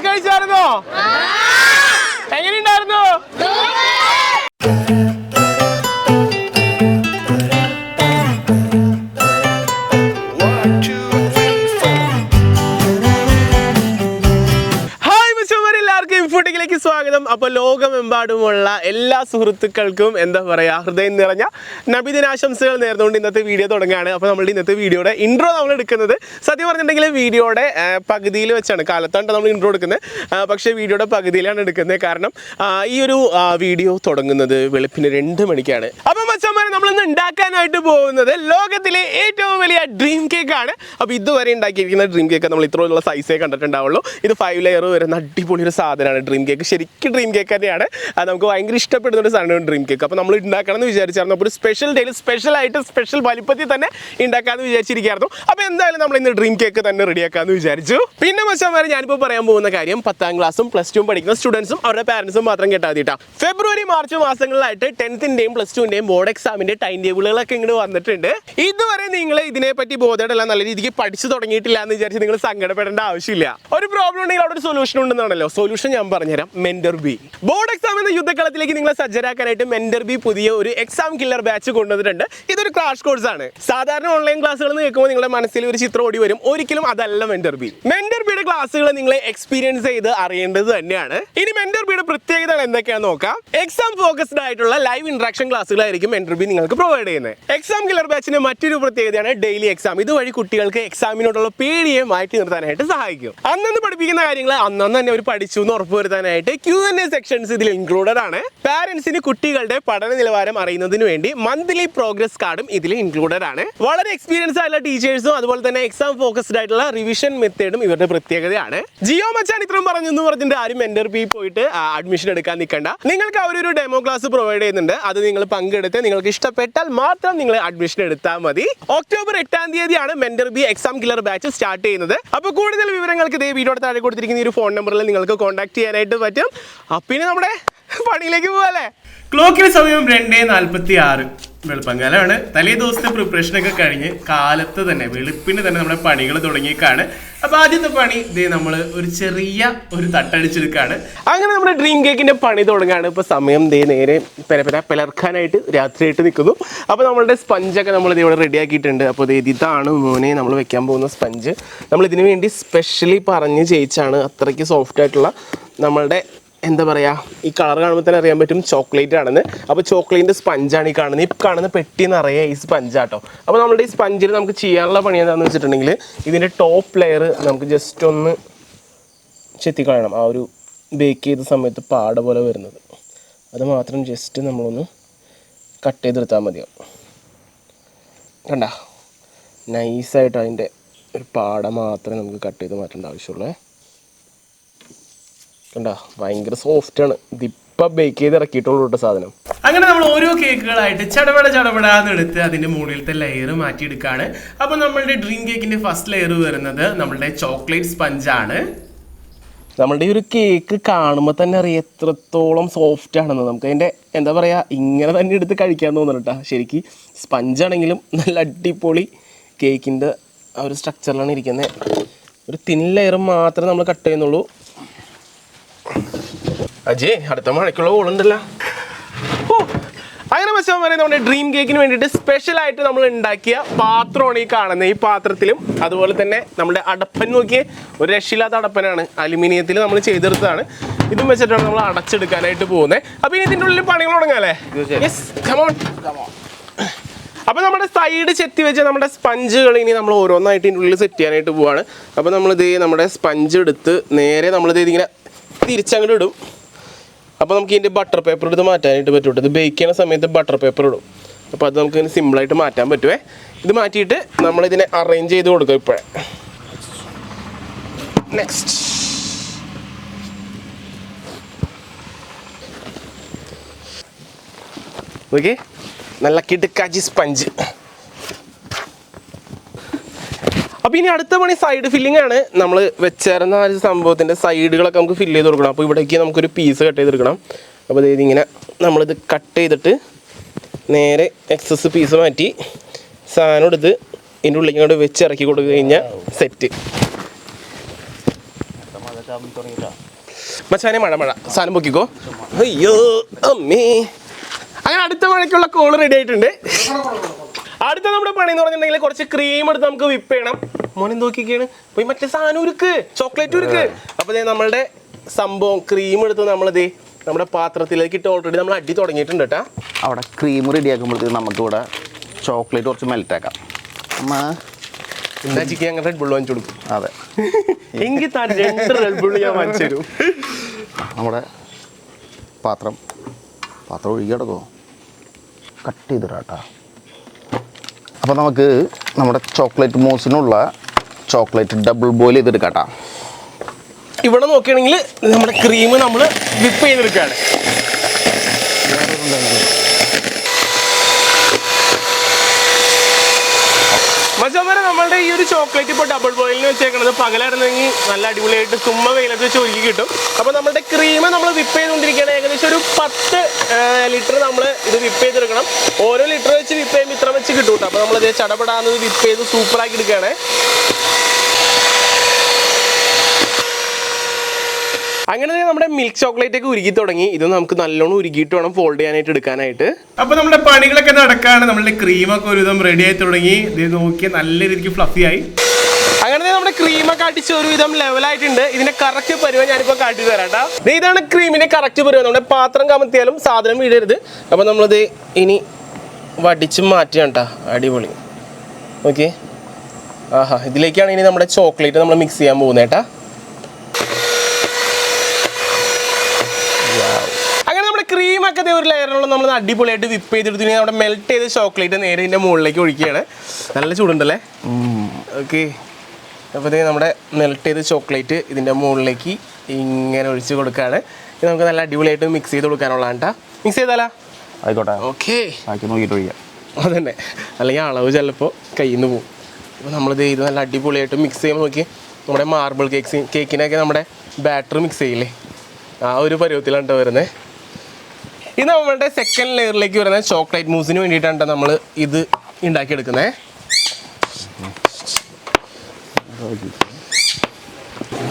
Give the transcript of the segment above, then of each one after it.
Cake കഴിച്ചായിരുന്നോ? അപ്പോൾ ലോകമെമ്പാടുമുള്ള എല്ലാ സുഹൃത്തുക്കൾക്കും എന്താ പറയുക ഹൃദയം നിറഞ്ഞ നബിദിനാശംസകൾ നേർന്നുകൊണ്ട് ഇന്നത്തെ വീഡിയോ തുടങ്ങുകയാണ്. അപ്പോൾ നമ്മൾ ഇന്നത്തെ വീഡിയോയുടെ ഇൻട്രോ നമ്മൾ എടുക്കുന്നത്. സത്യം പറഞ്ഞിട്ടുണ്ടെങ്കിൽ വീഡിയോയുടെ പകുതിയിൽ വെച്ചാണ്. കാലത്താണ് നമ്മൾ ഇൻട്രോ എടുക്കുന്നത്. പക്ഷെ വീഡിയോയുടെ പകുതിയിലാണ് എടുക്കുന്നത്. കാരണം ഈ ഒരു വീഡിയോ തുടങ്ങുന്നത് വെളുപ്പിന് രണ്ട് മണിക്കാണ്. അപ്പോൾ മച്ചന്മാരെ ഉണ്ടാക്കാനായിട്ട് പോകുന്നത് ലോകത്തിലെ ഏറ്റവും വലിയ ഡ്രീം ആണ്. അപ്പോൾ ഇതുവരെ ഉണ്ടാക്കിയിരിക്കുന്ന ഡ്രീം കേക്ക് നമ്മൾ ഇത്രയുള്ള സൈസേ കണ്ടിട്ടുണ്ടാവുള്ളൂ. ഇത് ഫൈവ് ലെയർ വരുന്ന അടിപൊളി ഒരു സാധനമാണ് ഡ്രീം കേക്ക് ശരിക്കും ഡ്രീം കേക്ക് തന്നെയാണ്. അത് നമുക്ക് ഭയങ്കര ഇഷ്ടപ്പെടുന്ന ഒരു സാധനമാണ് ഡ്രീം കേക്ക് അപ്പോൾ നമ്മൾ ഉണ്ടാക്കണം എന്ന് വിചാരിച്ചായിരുന്നു. അപ്പോൾ ഒരു സ്പെഷ്യൽ ഡേയിൽ സ്പെഷ്യലായിട്ട് സ്പെഷ്യൽ വലിപ്പത്തിൽ തന്നെ ഉണ്ടാക്കാമെന്ന് വിചാരിച്ചിരിക്കുകയായിരുന്നു. അപ്പോൾ എന്തായാലും നമ്മൾ ഇന്ന് ഡ്രീം കേക്ക് തന്നെ റെഡിയാക്കാമെന്ന് വിചാരിച്ചു. പിന്നെ മച്ചാൻ വരെ ഞാനിപ്പോൾ പറയാൻ പോകുന്ന കാര്യം പത്താം ക്ലാസ്സും പ്ലസ് ടുവും പഠിക്കുന്ന സ്റ്റുഡൻസും അവരുടെ പാരൻസും മാത്രം കേട്ടാൽ മതിട്ടാ ഫെബ്രുവരി മാർച്ച് മാസങ്ങളിലായിട്ട് ടെൻത്തിന്റെയും പ്ലസ് ടുവിന്റെയും ബോർഡ് എക്സാമിന്റെ ടൈം ടേബിളുകളൊക്കെ ഇങ്ങോട്ട് വന്നിട്ടുണ്ട്. ഇതുവരെ നിങ്ങൾ ഇതിനെപ്പറ്റി ബോധമല്ല നല്ല രീതിക്ക് പഠിച്ചു തുടങ്ങിയിട്ടില്ല എന്ന് വിചാരിച്ച് നിങ്ങൾ സങ്കടപ്പെടേണ്ട ആവശ്യമില്ല. ഒരു പ്രോബ്ലം ഉണ്ടെങ്കിൽ അവിടെ ഒരു സൊല്യൂഷൻ ഉണ്ടെന്നാണല്ലോ. സൊല്യൂഷൻ ഞാൻ പറഞ്ഞുതരാം. മെന്റർ ബി ബോർഡ് എക്സാം എന്ന യുദ്ധക്കളത്തിലേക്ക് നിങ്ങളെ സജ്ജരാക്കാനായിട്ട് മെന്റർ ബി പുതിയ ഒരു എക്സാം കില്ലർ ബാച്ച് കൊണ്ടുവന്നിട്ടുണ്ട്. ഇതൊരു ക്രാഷ് കോഴ്സ് ആണ്. സാധാരണ ഓൺലൈൻ ക്ലാസ്സുകൾ എന്ന് കേൾക്കുമ്പോൾ നിങ്ങളുടെ മനസ്സിൽ ഒരു ചിത്രം ഓടി വരും. ഒരിക്കലും അതല്ല മെന്റർ ബി മെന്റർ ബിയുടെ ക്ലാസ്സുകൾ നിങ്ങളെ എക്സ്പീരിയൻസ് ചെയ്ത് അറിയേണ്ടത് തന്നെയാണ്. ഇനി മെന്റർ ബിയുടെ പ്രത്യേകതകൾ എന്തൊക്കെയാണെന്ന് നോക്കാം. എക്സാം ഫോക്കസ്ഡ് ആയിട്ടുള്ള ലൈവ് ഇൻട്രാക്ഷൻ ക്ലാസ്സുകളായിരിക്കും മെന്റർ ബി നിങ്ങൾക്ക് പ്രൊവൈഡ് ചെയ്യുന്നത് എക്സാം കിലർ ബാച്ചിന് മറ്റൊരു പ്രത്യേകതയാണ് ഡെയിലി എക്സാം ഇതുവഴി കുട്ടികൾക്ക് എക്സാമിനോടുള്ള പേടിയെ മാറ്റി നിർത്താനായിട്ട് സഹായിക്കും. അന്നന്ന് പഠിപ്പിക്കുന്ന കാര്യങ്ങൾ അന്നന്ന് തന്നെ അവർ പഠിച്ചു എന്ന് ഉറപ്പുവരുത്താനായിട്ട് ക്യൂ എൻ എ സെക്ഷൻസ് ഇതിൽ ഇൻക്ലൂഡഡ് ആണ്. പാരന്റ്സിന് കുട്ടികളുടെ പഠന നിലവാരം അറിയുന്നതിന് വേണ്ടി മന്ത്ലി പ്രോഗ്രസ് കാർഡും ഇതിൽ ഇൻക്ലൂഡഡ് ആണ്. വളരെ എക്സ്പീരിയൻസ് ആയിട്ടുള്ള ടീച്ചേഴ്സും അതുപോലെ തന്നെ എക്സാം ഫോക്കസ്ഡ് ആയിട്ടുള്ള റിവിഷൻ മെത്തേഡും ഇവരുടെ പ്രത്യേകതയാണ്. ജിയോ മച്ചാൻ ഇത്രയും പറഞ്ഞു എന്ന് പറഞ്ഞിട്ട് ആരും എന്റർ പി പോയിട്ട് അഡ്മിഷൻ എടുക്കാൻ നിൽക്കണ്ട നിങ്ങൾക്ക് അവരൊരു ഡെമോ ക്ലാസ് പ്രൊവൈഡ് ചെയ്യുന്നുണ്ട്. അത് നിങ്ങൾ പങ്കെടുത്ത് നിങ്ങൾക്ക് ഇഷ്ടപ്പെട്ടാൽ മാത്രം നിങ്ങൾ അഡ്മിഷൻ എടുത്താൽ മതി. ഒക്ടോബർ എട്ടാം തീയതിയാണ് mentor B exam killer batch start ചെയ്യുന്നത്. അപ്പോൾ കൂടുതൽ വിവരങ്ങൾക്ക് ഇതേ വീഡിയോയുടെ താഴെ കൊടുത്തിരിക്കുന്ന ഒരു ഫോൺ നമ്പറിൽ നിങ്ങൾക്ക് കോൺടാക്ട് ചെയ്യാനായിട്ട് പറ്റും. പിന്നെ നമ്മുടെ പണിയിലേക്ക് പോകാല്ലേ ക്ലോക്കിന് സമയം രണ്ടേ നാൽപ്പത്തി ആറ് വെളുപ്പങ്കാലമാണ് തലേ ദിവസത്തെ പ്രിപ്പറേഷൻ ഒക്കെ കഴിഞ്ഞ് കാലത്ത് തന്നെ വെളുപ്പിന് തന്നെ നമ്മുടെ പണികൾ തുടങ്ങിയേക്കാണ്. അപ്പൊ ആദ്യത്തെ പണി. ഇതേ നമ്മൾ ഒരു ചെറിയ ഒരു തട്ടടിച്ചെടുക്കാണ്. അങ്ങനെ നമ്മുടെ ഡ്രീം കേക്കിന്റെ പണി തുടങ്ങാണ്. ഇപ്പൊ സമയം ദേ നേരെ പെര പെര പിളർക്കാനായിട്ട് രാത്രിയായിട്ട് നിൽക്കുന്നു. അപ്പൊ നമ്മളുടെ സ്പഞ്ചൊക്കെ നമ്മൾ ഇവിടെ റെഡി ആക്കിയിട്ടുണ്ട്. അപ്പോൾ ഇതാണ് മോനെ നമ്മൾ വെക്കാൻ പോകുന്ന സ്പഞ്ച് നമ്മൾ ഇതിനു വേണ്ടി സ്പെഷ്യലി പറഞ്ഞ് ചെയ്യിച്ചാണ് അത്രയ്ക്ക് സോഫ്റ്റ് ആയിട്ടുള്ള നമ്മളുടെ എന്താ പറയുക ഈ കളർ കാണുമ്പോൾ തന്നെ അറിയാൻ പറ്റും ചോക്ലേറ്റ് ആണെന്ന്. അപ്പോൾ ചോക്ലേറ്റിന്റെ സ്പഞ്ചാണ് ഈ കാണുന്നത്. ഈ കാണുന്ന പെട്ടി നിറയെ ഈ സ്പഞ്ചാട്ടോ അപ്പോൾ നമ്മുടെ ഈ സ്പഞ്ചിൽ നമുക്ക് ചെയ്യാനുള്ള പണി എന്താണെന്ന് വെച്ചിട്ടുണ്ടെങ്കിൽ ഇതിന്റെ ടോപ്പ് ലെയർ നമുക്ക് ജസ്റ്റ് ഒന്ന് ചെത്തിക്കളയണം ആ ഒരു ബേക്ക് ചെയ്ത സമയത്ത് പാട പോലെ വരുന്നത്. അത് മാത്രം ജസ്റ്റ് നമ്മളൊന്ന് കട്ട് ചെയ്തെടുത്താൽ മതിയാവും കണ്ട? നൈസായിട്ട് അതിന്റെ ഒരു പാട മാത്രമേ നമുക്ക് കട്ട് ചെയ്ത് മാറ്റേണ്ട ആവശ്യമുള്ളൂ. കണ്ട? ഭയങ്കര സോഫ്റ്റ് ആണ്. ഇതിപ്പ ബേക്ക് ചെയ്ത് ഇറക്കിയിട്ടുള്ളൂ കേട്ടോ സാധനം. അങ്ങനെ നമ്മൾ ഓരോ കേക്കുകളായിട്ട് ചടപട ചടപടാന്ന് എടുത്ത് അതിന്റെ മുകളിലത്തെ ലെയർ മാറ്റിയെടുക്കുകയാണ് അപ്പോൾ നമ്മളുടെ ഡ്രീം കേക്കിന്റെ ഫസ്റ്റ് ലെയർ വരുന്നത് നമ്മളുടെ ചോക്ലേറ്റ് സ്പഞ്ചാണ് നമ്മളുടെ ഈ ഒരു കേക്ക് കാണുമ്പോൾ തന്നെ അറിയാം എത്രത്തോളം സോഫ്റ്റ് ആണെന്ന്. നമുക്ക് അതിന്റെ എന്താ പറയുക ഇങ്ങനെ തന്നെ എടുത്ത് കഴിക്കാൻ തോന്നുന്നു കേട്ടോ ശരിക്കും സ്പഞ്ച് ആണെങ്കിലും നല്ല അടിപൊളി കേക്കിന്റെ ആ ഒരു സ്ട്രക്ചറിലാണ് ഇരിക്കുന്നത് ഒരു തിൻ ലെയർ മാത്രമേ നമ്മൾ കട്ട് ചെയ്യുന്നുള്ളൂ. അജയ് അടുത്ത മഴയ്ക്കുള്ള ഓളുണ്ടല്ലോ ഓ, അങ്ങനെ വെച്ചാൽ പറയുന്നത് നമ്മുടെ ഡ്രീം കേക്കിന് വേണ്ടിയിട്ട് സ്പെഷ്യൽ ആയിട്ട് നമ്മൾ ഉണ്ടാക്കിയ പാത്രമാണ് ഈ കാണുന്നത്. ഈ പാത്രത്തിലും അതുപോലെ തന്നെ നമ്മുടെ അടപ്പൻ നോക്കിയേ ഒരു രക്ഷയില്ലാത്ത അടപ്പനാണ്. അലുമിനിയത്തിൽ നമ്മൾ ചെയ്തെടുത്തതാണ്. ഇതും വെച്ചിട്ടാണ് നമ്മൾ അടച്ചെടുക്കാനായിട്ട് പോകുന്നത്. അപ്പോൾ ഇനി ഇതിന്റെ ഉള്ളിൽ പണികൾ തുടങ്ങാല്ലേ യെസ് കമോൺ അപ്പോൾ നമ്മുടെ സൈഡ് ചെത്തി വെച്ച നമ്മുടെ സ്പഞ്ചുകൾ ഇനി നമ്മൾ ഓരോന്നായിട്ട് ഇതിന്റെ ഉള്ളിൽ സെറ്റ് ചെയ്യാനായിട്ട് പോവാണ്. അപ്പോൾ നമ്മളിത് നമ്മുടെ സ്പഞ്ച് എടുത്ത് നേരെ നമ്മളിത് ഇതിങ്ങനെ തിരിച്ചങ്ങോട്ട് ഇടും. അപ്പോൾ നമുക്ക് ഇതിന്റെ ബട്ടർ പേപ്പർ എടുത്ത് മാറ്റാനായിട്ട് പറ്റും ഇത് ബേക്ക് ചെയ്യുന്ന സമയത്ത് ബട്ടർ പേപ്പർ ഇടും. അപ്പോൾ അത് നമുക്ക് ഇതിന് സിമ്പിളായിട്ട് മാറ്റാൻ പറ്റുമേ ഇത് മാറ്റിയിട്ട് നമ്മളിതിനെ അറേഞ്ച് ചെയ്ത് കൊടുക്കും ഇപ്പോഴേ. നെക്സ്റ്റ് ഓക്കെ നല്ല കിടുക്കാച്ചി സ്പഞ്ച് അപ്പോൾ ഇനി അടുത്ത പണി സൈഡ് ഫില്ലിംഗ് ആണ്. നമ്മൾ വെച്ചേരുന്ന ആ ഒരു സംഭവത്തിന്റെ സൈഡുകളൊക്കെ നമുക്ക് ഫില്ല് ചെയ്ത് കൊടുക്കണം. അപ്പോൾ ഇവിടേക്ക് നമുക്കൊരു പീസ് കട്ട് ചെയ്തെടുക്കണം. അപ്പോൾ ഇത് ഇങ്ങനെ നമ്മളിത് കട്ട് ചെയ്തിട്ട് നേരെ എക്സസ് പീസ് മാറ്റി സാധനം എടുത്ത് ഇതിന്റെ ഉള്ളിൽ ഇങ്ങോട്ട് വെച്ച് ഇറക്കി കൊടുക്കുക കഴിഞ്ഞാൽ സെറ്റ് മച്ചാനെ മഴ മഴ. സാധനം പൊക്കിക്കോ. അയ്യോ അമ്മേ. അങ്ങനെ അടുത്ത മഴയ്ക്കുള്ള കോൾ റെഡി ആയിട്ടുണ്ട്. അടുത്ത നമ്മുടെ പണി എന്ന് പറഞ്ഞിട്ടുണ്ടെങ്കിൽ കുറച്ച് ക്രീം എടുത്ത് നമുക്ക് വിപ്പ് ചെയ്യണം. മോനെ നോക്കിയാണ് പോയി മറ്റേ സാധനം ഉരുക്ക്. ചോക്ലേറ്റ് ഉരുക്ക്. അപ്പൊ ദേ നമ്മളുടെ സംഭവം ക്രീം എടുത്ത് നമ്മളിത് നമ്മുടെ പാത്രത്തിലേക്ക് ഇട്ട് ഓൾറെഡി നമ്മൾ അടി തുടങ്ങിയിട്ടുണ്ട് കേട്ടാ. അവിടെ ക്രീം റെഡിയാക്കുമ്പോഴത്തേക്ക് നമുക്കിവിടെ ചോക്ലേറ്റ് കുറച്ച് മെൽറ്റ് ആക്കാം. അമ്മ. എന്താ ചിക്കൻ അങ്ങനെ റെഡ് ബുൾ വാങ്ങിച്ചു കൊടുക്കും. അതെ. എങ്കിൽ താൻ രണ്ട് റെഡ് ഞാൻ വാങ്ങിച്ചു തരും. നമ്മുടെ പാത്രം പാത്രം ഒഴുകി കിടക്കുമോ കട്ട് ചെയ്തിടാട്ടാ അപ്പോൾ നമുക്ക് നമ്മുടെ ചോക്ലേറ്റ് മൂസിനുള്ള ചോക്ലേറ്റ് ഡബിൾ ബോയിൽ ചെയ്തെടുക്കാട്ടാ. ഇവിടെ നോക്കുകയാണെങ്കിൽ നമ്മുടെ ക്രീം നമ്മൾ വിപ്പ് ചെയ്തെടുക്കുകയാണ്. നമ്മളുടെ ഈ ഒരു ചോക്ലേറ്റ് ഇപ്പോൾ ഡബിൾ ബോയിലിന് വെച്ചേക്കണത് പകലായിരുന്നെങ്കിൽ നല്ല അടിപൊളിയായിട്ട് ചുമ്മാ വെയിലത്ത് വെച്ച് ഒരുക്കി കിട്ടും. അപ്പോൾ നമ്മുടെ ക്രീം നമ്മൾ വിപ്പ് ചെയ്തുകൊണ്ടിരിക്കുകയാണ്. ഏകദേശം ഒരു പത്ത് ലിറ്റർ നമ്മൾ ഇത് വിപ്പ് ചെയ്തെടുക്കണം. ഓരോ ലിറ്റർ വെച്ച് വിപ്പ് ചെയ്യുമ്പോൾ ഇത്ര വെച്ച് കിട്ടും കേട്ടോ അപ്പോൾ നമ്മളിത് ചടപടാന്ന് വിപ്പ് ചെയ്ത് സൂപ്പറാക്കി എടുക്കുകയാണ്. അങ്ങനെ നമ്മുടെ മിൽക്ക് ചോക്ലേറ്റ് ഒക്കെ ഉരുക്കി തുടങ്ങി. ഇത് നമുക്ക് നല്ലോണം ഉരുക്കിയിട്ട് വേണം ഫോൾഡ് ചെയ്യാനായിട്ട് എടുക്കാനായിട്ട്. അപ്പൊ നമ്മുടെ പണികളൊക്കെ നടക്കാണ്. നമ്മുടെ ക്രീമൊക്കെ ഒരുവിധം റെഡി ആയി തുടങ്ങി. ഇത് നോക്കി നല്ല രീതിക്ക് ഫ്ലഫി ആയി. ക്രീമൊക്കെ അടിച്ച് ഒരുവിധം ലെവലായിട്ടുണ്ട് ഇതിന്റെ കറക്റ്റ് പരുവം ഞാനിപ്പോ കാട്ടി തരാം ഇതാണ് ക്രീമിന്റെ കറക്റ്റ് പരുവം. നമ്മുടെ പാത്രം കമത്തിയാലും സാധനം വീഴരുത് അപ്പൊ നമ്മളിത് ഇനി വടിച്ച് മാറ്റിയാണ് കേട്ടോ. അടിപൊളി. ഓക്കെ ആഹാ ഇതിലേക്കാണ് ഇനി നമ്മുടെ ചോക്ലേറ്റ് നമ്മൾ മിക്സ് ചെയ്യാൻ പോകുന്നത് കേട്ടാ. അങ്ങനെ നമ്മുടെ ക്രീം ദേ ഒരു ലെയറിലുള്ള നമ്മൾ അടിപൊളിയായിട്ട് വിപ്പ് ചെയ്തെടുത്തു. നമ്മുടെ മെൽറ്റ് ചെയ്ത ചോക്ലേറ്റ് നേരെ ഇതിന്റെ മുകളിലേക്ക് ഒഴിക്കുകയാണ്. നല്ല ചൂടുണ്ടല്ലേ? ഓക്കെ അപ്പോൾ ഇത് നമ്മുടെ മെൽറ്റ് ചെയ്ത ചോക്ലേറ്റ് ഇതിന്റെ മുകളിലേക്ക് ഇങ്ങനെ ഒഴിച്ച് കൊടുക്കുകയാണ്. ഇത് നമുക്ക് നല്ല അടിപൊളിയായിട്ട് മിക്സ് ചെയ്ത് കൊടുക്കാനുള്ളതാണ് കേട്ടോ മിക്സ് ചെയ്താലാ? ആയിക്കോട്ടെ. ഓക്കേ ആക്കി നോക്കിയിട്ട് ഒഴിക്കാം അതന്നെ. അല്ലെങ്കിൽ അളവ് ചിലപ്പോൾ കയ്യിൽ നിന്ന് പോകും അപ്പോൾ നമ്മളിത് ഇത് നല്ല അടിപൊളിയായിട്ട് മിക്സ് ചെയ്യുമ്പോൾ നോക്കി. നമ്മുടെ മാർബിൾ കേക്ക്സ് കേക്കിനൊക്കെ നമ്മുടെ ബാറ്റർ മിക്സ് ചെയ്യില്ലേ? ആ ഒരു പരുവത്തിലാണ് കേട്ടോ വരുന്നത് ഇത് നമ്മളുടെ സെക്കൻഡ് ലെയറിലേക്ക് വരുന്ന ചോക്ലേറ്റ് മൂസിന് വേണ്ടിയിട്ടാണ് നമ്മൾ ഇത് ഉണ്ടാക്കിയെടുക്കുന്നത്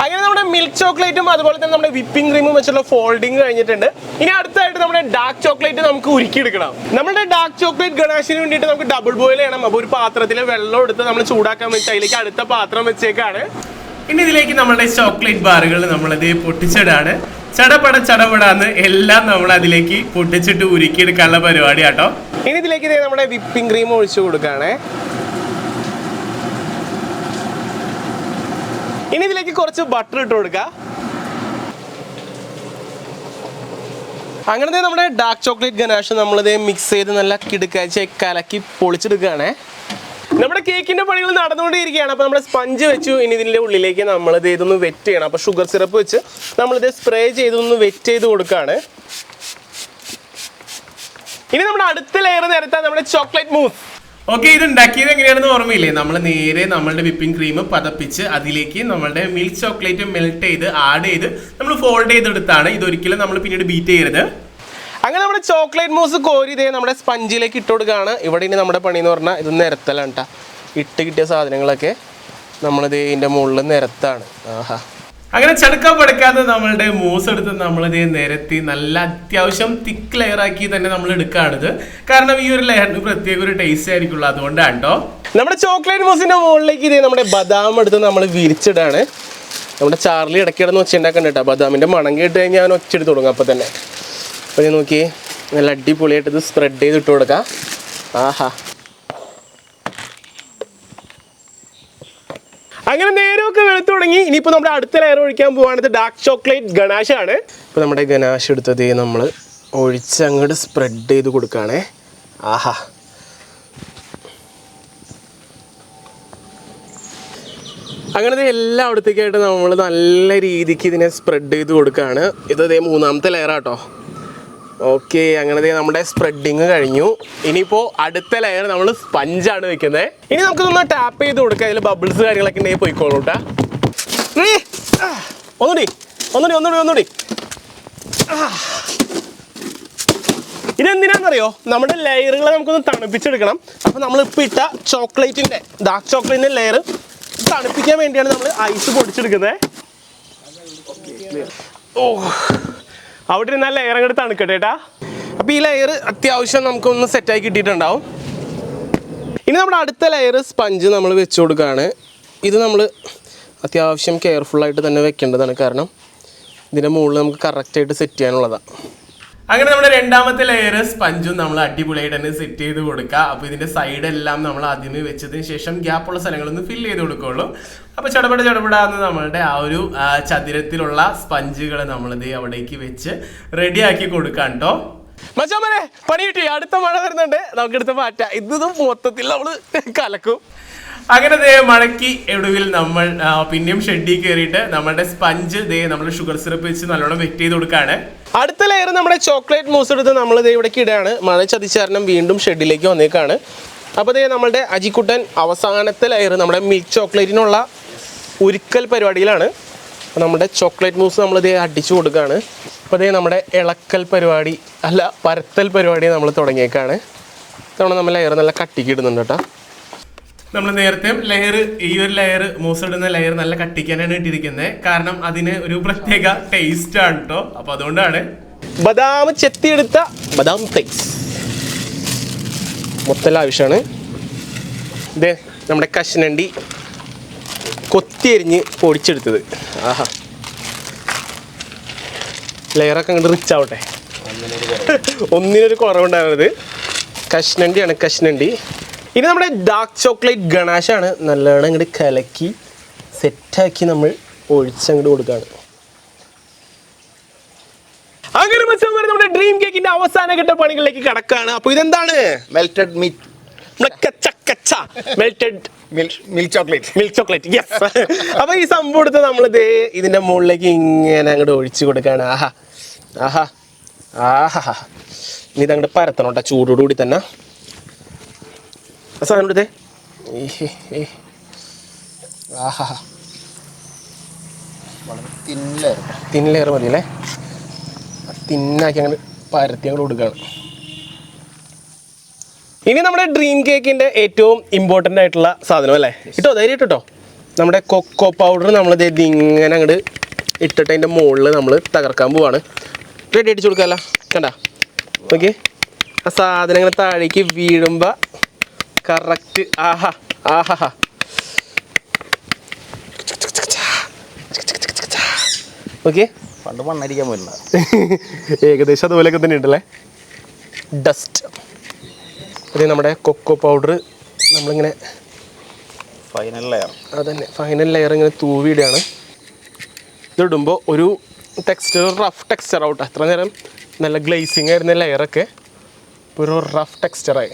അങ്ങനെ നമ്മുടെ മിൽക്ക് ചോക്ലേറ്റും അതുപോലെ തന്നെ നമ്മുടെ വിപ്പിംഗ് ക്രീമും വെച്ചുള്ള ഫോൾഡിങ് കഴിഞ്ഞിട്ടുണ്ട്. ഇനി അടുത്തായിട്ട് നമ്മുടെ ഡാർക്ക് ചോക്ലേറ്റ് നമുക്ക് ഉരുക്കിയെടുക്കണം. നമ്മുടെ ഡാർക്ക് ചോക്ലേറ്റ് ഗണേശിന് വേണ്ടിയിട്ട് നമുക്ക് ഡബിൾ ബോയിൽ ചെയ്യണം. അപ്പോൾ ഒരു പാത്രത്തിൽ വെള്ളം എടുത്ത് നമ്മൾ ചൂടാക്കാൻ വെച്ച് അതിലേക്ക് അടുത്ത പാത്രം വെച്ചേക്കാണ്. ഇനി ഇതിലേക്ക് നമ്മുടെ ചോക്ലേറ്റ് ബാറുകൾ നമ്മളിത് പൊട്ടിച്ചിടാണ്. ചടപട ചടപടാന്ന് എല്ലാം നമ്മൾ അതിലേക്ക് പൊട്ടിച്ചിട്ട് ഉരുക്കിയെടുക്കാനുള്ള പരിപാടി കേട്ടോ ഇനി ഇതിലേക്ക് ഇതേ നമ്മുടെ വിപ്പിംഗ് ക്രീം ഒഴിച്ചു കൊടുക്കുകയാണേ ഇനി ഇതിലേക്ക് കുറച്ച് ബട്ടർ ഇട്ട് കൊടുക്കുക അങ്ങനത്തെ നമ്മുടെ ഡാർക്ക് ചോക്ലേറ്റ് ഗനാഷ് നമ്മളിത് മിക്സ് ചെയ്ത് നല്ല കിടുക്കാഴ്ച കലക്കി പൊളിച്ചെടുക്കുകയാണേ. നമ്മുടെ കേക്കിന്റെ പണികൾ നടന്നുകൊണ്ടിരിക്കുകയാണ് അപ്പോൾ നമ്മുടെ സ്പഞ്ച് വെച്ചു. ഇനി ഇതിന്റെ ഉള്ളിലേക്ക് നമ്മളിത് ഇതൊന്ന് വെറ്റ് ചെയ്യണം. അപ്പോൾ ഷുഗർ സിറപ്പ് വെച്ച് നമ്മളിത് സ്പ്രേ ചെയ്തൊന്ന് വെറ്റ് ചെയ്ത് കൊടുക്കുകയാണ്. ഇനി നമ്മുടെ അടുത്ത ലെയർ നിരത്താൻ നമ്മുടെ ചോക്ലേറ്റ് മൂസ് ഓക്കെ ഇത് ഉണ്ടാക്കിയത് എങ്ങനെയാണെന്ന് ഓർമ്മയില്ലേ? നമ്മൾ നേരെ നമ്മളുടെ വിപ്പിംഗ് ക്രീം പതപ്പിച്ച് അതിലേക്ക് നമ്മളുടെ മിൽക്ക് ചോക്ലേറ്റ് മെൽറ്റ് ചെയ്ത് ആഡ് ചെയ്ത് നമ്മൾ ഫോൾഡ് ചെയ്തെടുത്താണ്. ഇതൊരിക്കലും നമ്മൾ പിന്നീട് ബീറ്റ് ചെയ്യരുത്. അങ്ങനെ നമ്മുടെ ചോക്ലേറ്റ് മൂസ് കോരി നമ്മുടെ സ്പഞ്ചിലേക്ക് ഇട്ട് കൊടുക്കുകയാണ്. ഇവിടെ ഇനി നമ്മുടെ പണി എന്ന് പറഞ്ഞാൽ ഇത് നിരത്തലാണ് കേട്ടോ ഇട്ട് കിട്ടിയ സാധനങ്ങളൊക്കെ നമ്മളിത് ഇതിന്റെ മുകളിൽ നിരത്താണ്. ആഹാ. അങ്ങനെ ചടുക്കാൻ പടുക്കാതെ നമ്മളുടെ മൂസ് എടുത്ത് നമ്മളിത് നിരത്തി നല്ല അത്യാവശ്യം തിക്ക് ലെയർ ആക്കി തന്നെ നമ്മൾ എടുക്കുകയാണിത്. കാരണം ഈ ഒരു ലെയറിന് പ്രത്യേക ഒരു ടേസ്റ്റ് ആയിരിക്കുള്ളൂ. അതുകൊണ്ടാണ് കേട്ടോ നമ്മുടെ ചോക്ലേറ്റ് മൂസിന്റെ മുകളിലേക്ക് ഇതേ നമ്മുടെ ബദാം എടുത്ത് നമ്മൾ വിരിച്ചിടാണ്. നമ്മുടെ ചാർലി ഇടയ്ക്കിടന്ന് ഒച്ചുണ്ടാക്കണ്ട കേട്ടോ. ബദാമിന്റെ മണം കേട്ട് കഴിഞ്ഞാൽ ഞാൻ ഒച്ചെടുത്ത് തുടങ്ങും അപ്പൊ തന്നെ. അപ്പൊ നോക്കി നല്ല അടിപൊളിയായിട്ട് ഇത് സ്പ്രെഡ് ചെയ്ത് ഇട്ട് കൊടുക്കാം. ആഹാ. അങ്ങനെ നേരമൊക്കെ വെളുത്തു തുടങ്ങി. ഇനിയിപ്പോൾ നമ്മുടെ അടുത്ത ലെയർ ഒഴിക്കാൻ പോവാണത് ഡാർക്ക് ചോക്ലേറ്റ് ഗണാഷ് ആണ് ഇപ്പോൾ നമ്മുടെ ഗണാഷ് എടുത്തത് നമ്മൾ ഒഴിച്ച് അങ്ങോട്ട് സ്പ്രെഡ് ചെയ്ത് കൊടുക്കുകയാണേ ആഹാ. അങ്ങനത്തെ എല്ലായിടത്തേക്കായിട്ട് നമ്മൾ നല്ല രീതിക്ക് ഇതിനെ സ്പ്രെഡ് ചെയ്ത് കൊടുക്കുകയാണ് ഇത് ഇതേ മൂന്നാമത്തെ ലെയർ ആട്ടോ. ഓക്കെ അങ്ങനത്തെ നമ്മുടെ സ്പ്രെഡിങ് കഴിഞ്ഞു. ഇനിയിപ്പോൾ അടുത്ത ലെയർ നമ്മൾ സ്പഞ്ചാണ് വെക്കുന്നത് ഇനി നമുക്ക് ഒന്ന് ടാപ്പ് ചെയ്ത് കൊടുക്കുക അതിൽ ബബിൾസ് കാര്യങ്ങളൊക്കെ ഉണ്ടെങ്കിൽ പോയിക്കോളൂ. ഒന്നുകൂടി ഒന്നുകൂടി ഒന്നുകൂടി ഒന്നുകൂടി ഇതെന്തിനാണെന്നറിയോ നമ്മുടെ ലെയറുകളെ നമുക്കൊന്ന് തണുപ്പിച്ചെടുക്കണം. അപ്പോൾ ഇപ്പൊ ഇട്ട ചോക്ലേറ്റിന്റെ ഡാർക്ക് ചോക്ലേറ്റിന്റെ ലെയർ തണുപ്പിക്കാൻ വേണ്ടിയാണ് നമ്മൾ ഐസ് പൊടിച്ചെടുക്കുന്നത് ഓ. അവിടെ ഒരു ലെയർ അങ്ങോട്ട് തണുക്കട്ടെ ഏട്ടാ. അപ്പോൾ ഈ ലെയർ അത്യാവശ്യം നമുക്കൊന്ന് സെറ്റായി കിട്ടിയിട്ടുണ്ടാവും. ഇനി നമ്മുടെ അടുത്ത ലെയർ സ്പഞ്ച് നമ്മൾ വെച്ച് കൊടുക്കുകയാണ് ഇത് നമ്മൾ അത്യാവശ്യം കെയർഫുള്ളായിട്ട് തന്നെ വെക്കേണ്ടതാണ് കാരണം ഇതിന്റെ മുകളിൽ നമുക്ക് കറക്റ്റായിട്ട് സെറ്റ് ചെയ്യാനുള്ളതാണ് അങ്ങനെ നമ്മുടെ രണ്ടാമത്തെ ലെയർ സ്പഞ്ചും നമ്മൾ അടിപൊളിയായിട്ട് തന്നെ സെറ്റ് ചെയ്ത് കൊടുക്കുക അപ്പോൾ ഇതിന്റെ സൈഡ് എല്ലാം നമ്മൾ ആദ്യമേ വെച്ചതിന് ശേഷം ഗ്യാപ്പുള്ള സ്ഥലങ്ങളൊന്ന് ഫില്ല് ചെയ്ത് കൊടുക്കുള്ളൂ. അപ്പോൾ ചടപട ചടപടാന്ന് നമ്മളുടെ ആ ഒരു ചതുരത്തിലുള്ള നമ്മൾ നമ്മളിത് അവിടേക്ക് വെച്ച് റെഡിയാക്കി കൊടുക്കാം കേട്ടോ മച്ചാമനെ പണി കിട്ടി. അടുത്ത മഴ വരുന്നുണ്ട്. നമുക്ക് എടുത്ത് മാറ്റാം. ഇതും മൊത്തത്തിൽ നമ്മൾ കലക്കും. അങ്ങനെ ദേ മണക്കി ഒടുവിൽ നമ്മൾ പിന്നെയും ഷെഡിൽ കയറിയിട്ട് നമ്മുടെ സ്പഞ്ച് ദേ നമ്മൾ ഷുഗർ സിറപ്പ് വെച്ച് നല്ലോണം വെറ്റ് ചെയ്ത് കൊടുക്കുകയാണ് അടുത്ത ലെയർ നമ്മുടെ ചോക്ലേറ്റ് മൂസ് എടുത്ത് നമ്മൾ ദേ ഇവിടേക്ക് ഇടുകയാണ് മഴ ചതിച്ചാരണം വീണ്ടും ഷെഡിലേക്ക് വന്നേക്കാണ്. അപ്പോൾ ദേ നമ്മളുടെ അജിക്കുട്ടൻ അവസാനത്തെ ലെയർ നമ്മുടെ മിൽക്ക് ചോക്ലേറ്റിനുള്ള ഉരുക്കൽ പരിപാടിയിലാണ്. അപ്പോൾ നമ്മുടെ ചോക്ലേറ്റ് മൂസ് നമ്മൾ ദേ അടിച്ചു കൊടുക്കുകയാണ് അപ്പോൾ ദേ നമ്മുടെ ഇളക്കൽ പരിപാടി അല്ല പരത്തൽ പരിപാടി നമ്മൾ തുടങ്ങിയേക്കാണ്. തവണ നമ്മൾ ലെയർ നല്ല കട്ടിക്ക് ഇടുന്നുണ്ട് കേട്ടോ. നമ്മൾ നേരത്തെ ലെയർ ഈ ഒരു ലെയർ മൂസിടുന്ന ലെയർ നല്ല കട്ടിക്കാനാണ് ഇട്ടിരിക്കുന്നത് കാരണം അതിന് ഒരു പ്രത്യേക ടേസ്റ്റ് ആണ് കേട്ടോ അപ്പൊ അതുകൊണ്ടാണ് ബദാം ചെത്തിയെടുത്ത ബദാം ഫ്ലേക്സ് മൊത്തം ആവശ്യമാണ് ഇത് നമ്മുടെ കശനണ്ടി കൊത്തിയരിഞ്ഞ് പൊടിച്ചെടുത്തത്. ആഹാ. ലെയറൊക്കെ അങ്ങോട്ട് റിച്ച് ആവട്ടെ. ഒന്നിനൊരു കുറവുണ്ടായിരുന്നത് കഷ്ണണ്ടിയാണ് കഷ്ണണ്ടി ഇനി നമ്മുടെ ഡാർക്ക് ചോക്ലേറ്റ് ഗണാശാണ് നല്ലോണം അങ്ങോട്ട് കലക്കി സെറ്റാക്കി നമ്മൾ ഒഴിച്ചങ്ങോട്ട് കൊടുക്കുകയാണ് അങ്ങനെ മച്ചാന്മാരെ നമ്മുടെ ഡ്രീം കേക്കിന്റെ അവസാന ഘട്ട പണികളിലേക്ക് കടക്കാണ്. അപ്പൊ ഇതെന്താണ്? മെൽറ്റഡ് മീറ്റ് നമ്മുടെ കച്ച കച്ച. Melted milk chocolate milk chocolate yes അപ്പൊ ഈ സംഭവം എടുത്ത് നമ്മളിത് ഇതിന്റെ മുകളിലേക്ക് ഇങ്ങനെ അങ്ങോട്ട് ഒഴിച്ചു കൊടുക്കാണ്. ആഹാ. ആഹാ. ആഹാ. ഇത് അങ്ങോട്ട് പരത്തണം കേട്ടോ. ചൂടോടുകൂടി തന്നെ. സാധനം എടുത്തേ ആഹാ തിന്നിലായിരുന്നു തിൻ ലെയർ മതി അല്ലേ? തിന്നാക്കി അങ്ങനെ പരത്തി അങ്ങോട്ട് കൊടുക്കുകയാണ്. ഇനി നമ്മുടെ ഡ്രീം കേക്കിന്റെ ഏറ്റവും ഇമ്പോർട്ടന്റ് ആയിട്ടുള്ള സാധനം അല്ലേ? ഇട്ടോ ധൈര്യം ഇട്ടോ നമ്മുടെ കൊക്കോ പൗഡർ നമ്മൾ ഇങ്ങനെ അങ്ങോട്ട് ഇട്ടിട്ട് അതിന്റെ മുകളിൽ നമ്മൾ തകർക്കാൻ പോവാണ്. റെഡി അടിച്ചു കൊടുക്കാമല്ലോ കണ്ട? ഓക്കെ ആ സാധനം ഇങ്ങനെ താഴേക്ക് വീഴുമ്പോൾ കറക്റ്റ് ആഹാ ആഹാ ഓക്കെ പണ്ട് മണ്ണരിക്കാൻ പോയില്ല ഏകദേശം അതുപോലെയൊക്കെ തന്നെ ഉണ്ടല്ലേ? ഡസ്റ്റ് അതെ നമ്മുടെ കൊക്കോ പൗഡർ നമ്മളിങ്ങനെ ഫൈനൽ ലെയർ അതന്നെ ഫൈനൽ ലെയർ ഇങ്ങനെ തൂവിയിടുകയാണ്. ഇതിടുമ്പോൾ ഒരു ടെക്സ്ചർ റഫ് ടെക്സ്ചർ ഔട്ട് അത്ര നേരം നല്ല ഗ്ലേസിങ് ആയിരുന്ന ലെയറൊക്കെ ഒരു റഫ് ടെക്സ്ചറായി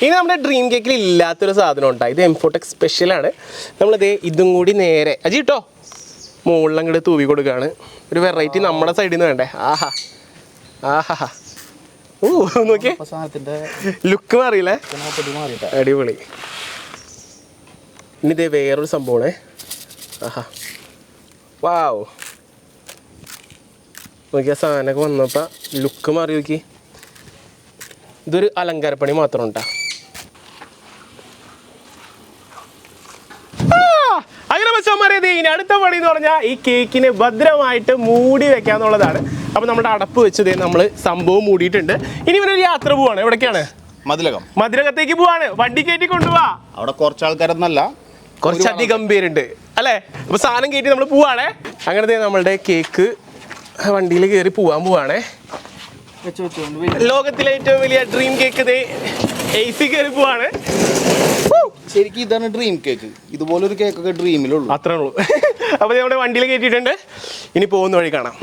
ഇനി നമ്മുടെ ഡ്രീം കേക്കിൽ ഇല്ലാത്തൊരു സാധനം ഉണ്ടായി ഇത് എംഫോട്ടെക് സ്പെഷ്യലാണ് നമ്മളിത് ഇതും കൂടി നേരെ അജി കേട്ടോ മുകളിൽ അങ്ങോട്ട് തൂവി കൊടുക്കുകയാണ് ഒരു വെറൈറ്റി നമ്മുടെ സൈഡിൽ നിന്ന് വേണ്ടേ. ആഹാ. ആഹാ. ഓ നോക്കിയേ. ലുക്ക് മാറിയില്ലേ? അടിപൊളി. ഇനി ഇതേ വേറൊരു സംഭവമാണ്. ആഹാ. വാവ്. നോക്കിയാൽ സാധനമൊക്കെ വന്നപ്പോൾ ലുക്ക് മാറി നോക്കി. ഇതൊരു അലങ്കാരപ്പണി മാത്രം ഉണ്ടാ? അങ്ങനെ വെച്ചാൽ ഇനി അടുത്ത പണി എന്ന് പറഞ്ഞാൽ ഈ കേക്കിനെ ഭദ്രമായിട്ട് മൂടി വെക്കാന്നുള്ളതാണ്. അപ്പൊ നമ്മുടെ അടപ്പ് വെച്ചത് നമ്മൾ സംഭവം മൂടിയിട്ടുണ്ട്. ഇനി ഇവരൊരു യാത്ര പോവാണ്. എവിടേക്കാണ്? മതിലകം. മധുരകത്തേക്ക് പോവാണ്. വണ്ടി കയറ്റി കൊണ്ടുപോവാ അവിടെ കുറച്ച് ആൾക്കാരൊന്നല്ല കുറച്ചധികം പേരുണ്ട്. അല്ലേ? അപ്പൊ സാധനം കയറ്റി നമ്മൾ പോവാണേ. അങ്ങനത്തെ നമ്മളുടെ കേക്ക് വണ്ടിയിൽ കയറി പോവാൻ പോവാണേ. ലോകത്തിലെ ഏറ്റവും വലിയ ഡ്രീം കേക്ക് ദേ എ സി കയറി പോവാണ് ശരിക്കും ഇതാണ് ഡ്രീം കേക്ക് ഇതുപോലൊരു കേക്കൊക്കെ ഡ്രീമിലുള്ളൂ അത്രേ ഉള്ളൂ. അപ്പൊ നമ്മുടെ വണ്ടിയിൽ കയറ്റിയിട്ടുണ്ട് ഇനി പോകുന്ന വഴി കാണാം.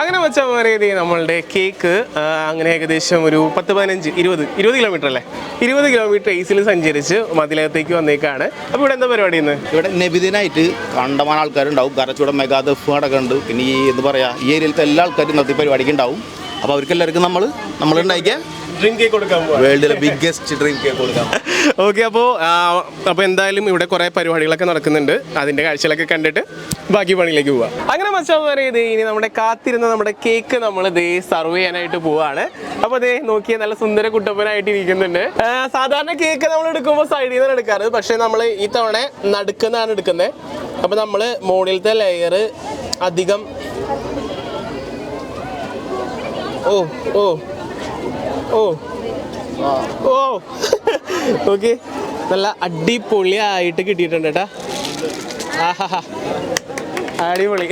അങ്ങനെ വെച്ചാൽ പറയുന്നത് നമ്മളുടെ കേക്ക് അങ്ങനെ ഏകദേശം ഒരു പത്ത് പതിനഞ്ച് ഇരുപത് ഇരുപത് കിലോമീറ്റർ അല്ലേ? ഇരുപത് കിലോമീറ്റർ ഏസിൽ സഞ്ചരിച്ച് മതിലകത്തേക്ക് വന്നേക്കാണ്. അപ്പോൾ ഇവിടെ എന്താ പരിപാടി ഇന്ന്? ഇവിടെ നബിദിനായിട്ട് കണ്ടമാൻ ആൾക്കാരുണ്ടാവും. കരച്ചൂടെ മെഗാ ദഫ് ഉണ്ട് പിന്നെ ഈ എന്താ പറയാ ഈ ഏരിയയിലത്തെ എല്ലാ ആൾക്കാരും ഇന്നത്തെ പരിപാടിക്ക് ഉണ്ടാവും. അപ്പോൾ അവർക്കെല്ലാവർക്കും നമ്മൾ നമ്മൾ ഉണ്ടാക്കിയ ഡ്രീം കേക്ക് കൊടുക്കാൻ വേൾഡിലെ ബിഗ്ഗസ്റ്റ് ഡ്രീം കേക്ക് കൊടുക്കാം ഓക്കെ അപ്പോൾ അപ്പോൾ എന്തായാലും ഇവിടെ കുറേ പരിപാടികളൊക്കെ നടക്കുന്നുണ്ട്. അതിന്റെ കാഴ്ചകളൊക്കെ കണ്ടിട്ട് ബാക്കി പണിയിലേക്ക് പോവാം. അങ്ങനെ മച്ചാൻ ഇത് ഇനി നമ്മുടെ കാത്തിരുന്ന നമ്മുടെ കേക്ക് നമ്മൾ ദേ സർവ് ചെയ്യാനായിട്ട് പോവാണ്. അപ്പോൾ ദേ നോക്കിയ നല്ല സുന്ദര കുട്ടപ്പനായിട്ട് ഇരിക്കുന്നുണ്ട്. ആ, സാധാരണ കേക്ക് നമ്മൾ എടുക്കുമ്പോൾ സൈഡിൽ നിന്നാണ് എടുക്കാറ്. പക്ഷേ നമ്മൾ ഈ തവണ നടുക്കുന്നാണ് എടുക്കുന്നത്. അപ്പോൾ നമ്മൾ മുകളിലത്തെ ലെയർ അധികം ഓ ഓ. ഓ. ഓ. ഓക്കെ നല്ല അടിപൊളിയായിട്ട് കിട്ടിയിട്ടുണ്ട് കേട്ടാ ആഹാ അടിപൊളി.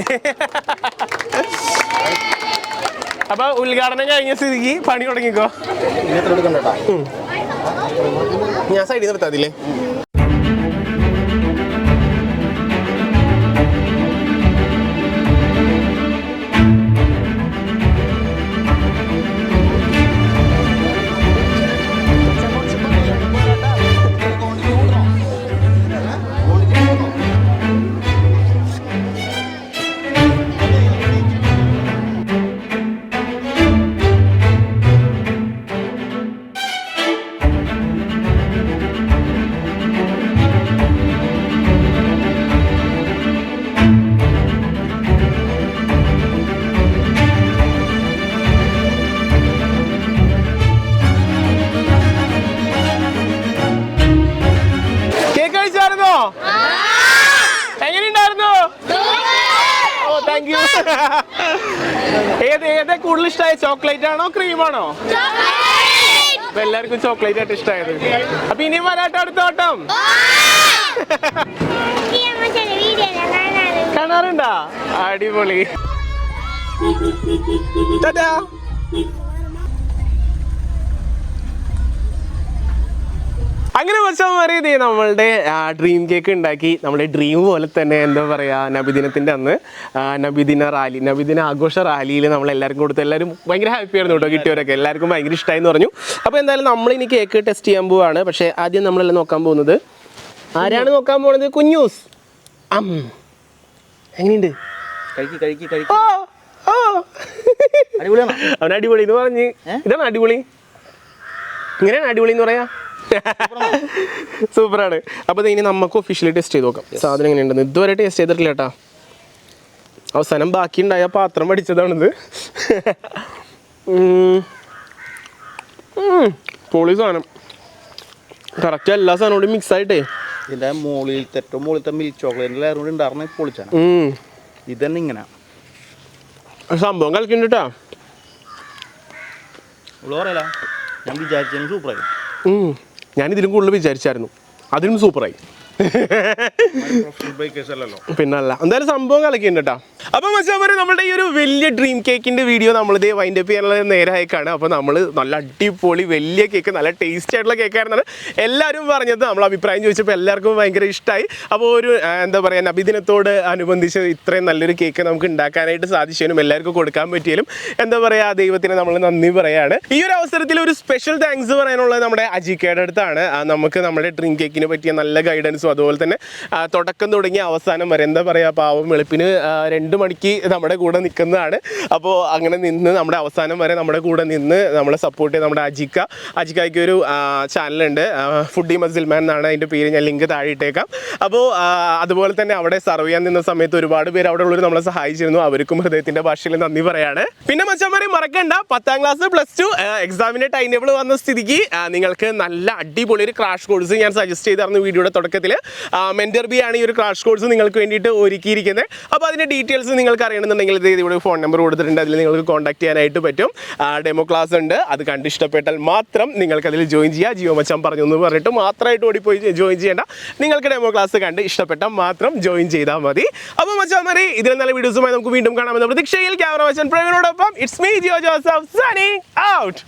അപ്പൊ ഉദ്ഘാടനം കഴിഞ്ഞ സ്ഥിതിക്ക് പണി തുടങ്ങിക്കോ. ഞാൻ സൈഡിൽ നിർത്താതില്ലേ ഏത് ഏതാ കൂടുതൽ ഇഷ്ടമായ ചോക്ലേറ്റ് ആണോ ക്രീം ആണോ? അപ്പൊ എല്ലാവർക്കും ചോക്ലേറ്റ് ആയിട്ട് ഇഷ്ടമായത് അപ്പൊ ഇനിയും വരാട്ടോ അടുത്തോട്ടം കാണാറുണ്ടാ. അടിപൊളി. ടാറ്റാ. അങ്ങനെ വെച്ചാൽ ഇത് നമ്മളുടെ ഡ്രീം കേക്ക് ഉണ്ടാക്കി. നമ്മുടെ ഡ്രീം പോലെ തന്നെ എന്താ പറയുക നബിദിനത്തിന്റെ അന്ന് നബിദിന റാലി നബിദിന ആഘോഷ റാലിയിൽ നമ്മൾ എല്ലാവർക്കും കൊടുത്ത് എല്ലാവരും ഭയങ്കര ഹാപ്പി ആയിരുന്നു കേട്ടോ കിട്ടിയവരൊക്കെ. എല്ലാവർക്കും ഭയങ്കര ഇഷ്ടമായി എന്ന് പറഞ്ഞു. അപ്പോൾ എന്തായാലും നമ്മൾ ഇനി കേക്ക് ടെസ്റ്റ് ചെയ്യാൻ പോവാണ്. പക്ഷേ ആദ്യം നമ്മളെല്ലാം നോക്കാൻ പോകുന്നത്? ആരാണ് നോക്കാൻ പോകുന്നത് കുഞ്ഞൂസ്. അം. എങ്ങനെയുണ്ട്? അവൻ അടിപൊളി എന്ന് പറഞ്ഞ്. ഇതാണ് അടിപൊളി. ഇങ്ങനെയാണ് അടിപൊളി എന്ന് പറയാ? സൂപ്പറാണ്. അപ്പോൾ ഇനി നമുക്ക് ഒഫീഷ്യലി ടെസ്റ്റ് ചെയ്ത് നോക്കാം. സാധനം എങ്ങനെയുണ്ടെന്ന്. ഇതുവരെ ടേസ്റ്റ് ചെയ്തിട്ടില്ല കേട്ടാ അവസാനം ബാക്കിയുണ്ടായ പാത്രം പഠിച്ചതാണിത്. പൊളി സാധനം. കറക്റ്റ് എല്ലാ സാധനവും മിക്സ് ആയിട്ടേ. ഇതിന്റെ മുകളിലത്തെ ഏറ്റവും മുകളിലത്തെ മിൽക്ക് ചോക്ലേറ്റ് ലെയർ കൂടി ഉണ്ടായിരുന്ന പൊളിച്ചാണ് ഇങ്ങനെ. സംഭവം കളിക്കുന്നുണ്ട് കേട്ടാ ഇവിടെ പറയല. ഞാൻ വിചാരിച്ചതിന് സൂപ്പറായി ഇതിലും കൂടുതൽ വിചാരിച്ചായിരുന്നു. അതിനും സൂപ്പറായി. പിന്നല്ല. എന്തായാലും സംഭവം കളിക്കുന്നുണ്ട് കേട്ടോ അപ്പൊ മച്ചാമാരെ നമ്മുടെ ഈ ഒരു വലിയ ഡ്രീം കേക്കിന്റെ വീഡിയോ നമ്മൾ നമ്മളിത് വൈൻഡ് അപ്പ് ചെയ്യാനുള്ള നേരമായിക്കാണ് അപ്പോൾ നമ്മൾ നല്ല അടിപൊളി വലിയ കേക്ക് നല്ല ടേസ്റ്റ് ആയിട്ടുള്ള കേക്കായിരുന്നാണ് എല്ലാവരും പറഞ്ഞത്. നമ്മൾ അഭിപ്രായം ചോദിച്ചപ്പോൾ എല്ലാവർക്കും ഭയങ്കര ഇഷ്ടമായി അപ്പോൾ ഒരു എന്താ പറയുക നബിദിനത്തോട് അനുബന്ധിച്ച് ഇത്രയും നല്ലൊരു കേക്ക് നമുക്ക് ഉണ്ടാക്കാനായിട്ട് സാധിച്ചതിനും എല്ലാവർക്കും കൊടുക്കാൻ പറ്റിയാലും എന്താ പറയുക ദൈവത്തിന് നമ്മൾ നന്ദി പറയാണ്. ഈ ഒരു അവസരത്തിൽ ഒരു സ്പെഷ്യൽ താങ്ക്സ് പറയാനുള്ളത് നമ്മുടെ അജിക്കയുടെ അടുത്താണ്. നമുക്ക് നമ്മുടെ ഡ്രീം കേക്കിനെ പറ്റിയ നല്ല ഗൈഡൻസും അതുപോലെ തന്നെ തുടക്കം തുടങ്ങി അവസാനം വരെ എന്താ പറയുക പാവം വെളുപ്പിന് രണ്ട് മണിക്ക് നമ്മുടെ കൂടെ നിൽക്കുന്നതാണ്. അപ്പോൾ അങ്ങനെ നിന്ന് നമ്മുടെ അവസാനം വരെ നമ്മുടെ കൂടെ നിന്ന് നമ്മളെ സപ്പോർട്ട് ചെയ്ത് നമ്മുടെ അജിക്ക. അജിക്കയ്ക്ക് ഒരു ചാനലുണ്ട് ഫുഡി മസിൽമാൻ എന്നാണ് അതിന്റെ പേര്. ഞാൻ ലിങ്ക് താഴെ ഇട്ടേക്കാം. അപ്പോൾ അതുപോലെ തന്നെ അവിടെ സർവ് ചെയ്യാൻ നിന്ന സമയത്ത് ഒരുപാട് പേര് അവിടെ ഉള്ളവർ നമ്മളെ സഹായിച്ചിരുന്നു. അവർക്കും ഹൃദയത്തിന്റെ ഭാഷയിൽ നന്ദി പറയാണ്. പിന്നെ മച്ചന്മാരെ മറക്കണ്ട. പത്താം ക്ലാസ് പ്ലസ് ടു എക്സാമിന്റെ ടൈം ടേബിൾ വന്ന സ്ഥിതിക്ക് നിങ്ങൾക്ക് നല്ല അടിപൊളി ഒരു ക്രാഷ് കോഴ്സ് ഞാൻ സജസ്റ്റ് ചെയ്തായിരുന്നു വീഡിയോയുടെ തുടക്കത്തിൽ മെന്റർ ബി ആണ് ഈ ഒരു ക്രാഷ് കോഴ്സ് നിങ്ങൾക്ക് വേണ്ടിയിട്ട് ഒരുക്കിയിരിക്കുന്നത്. അപ്പോൾ അതിന്റെ ഡീറ്റെയിൽസ് നിങ്ങൾക്ക് അറിയണമെന്നുണ്ടെങ്കിൽ ഇത് ഇവിടെ ഫോൺ നമ്പർ കൊടുത്തിട്ടുണ്ട്. അതിൽ നിങ്ങൾക്ക് കോൺടാക്ട് ചെയ്യാനായിട്ട് പറ്റും. ഡെമോ ക്ലാസ് ഉണ്ട്. അത് കണ്ട് ഇഷ്ടപ്പെട്ടാൽ മാത്രം നിങ്ങൾക്ക് അതിൽ ജോയിൻ ചെയ്യുക. ജിയോ മച്ചാൻ പറഞ്ഞു എന്ന് പറഞ്ഞിട്ട് മാത്രമായിട്ട് ഓടിപ്പോയി ജോയിൻ ചെയ്യേണ്ട. നിങ്ങൾക്ക് ഡെമോ ക്ലാസ് കണ്ട് ഇഷ്ടപ്പെട്ടാൽ മാത്രം ജോയിൻ ചെയ്താൽ മതി. അപ്പോൾ മച്ചാൻ മതി ഇതിൽ നല്ല വീഡിയോസുമായി നമുക്ക് വീണ്ടും കാണാമെന്ന പ്രതീക്ഷയിൽ ക്യാമറ മച്ചാൻ പ്രവീണോടൊപ്പം. It's me Jio Joseph signing out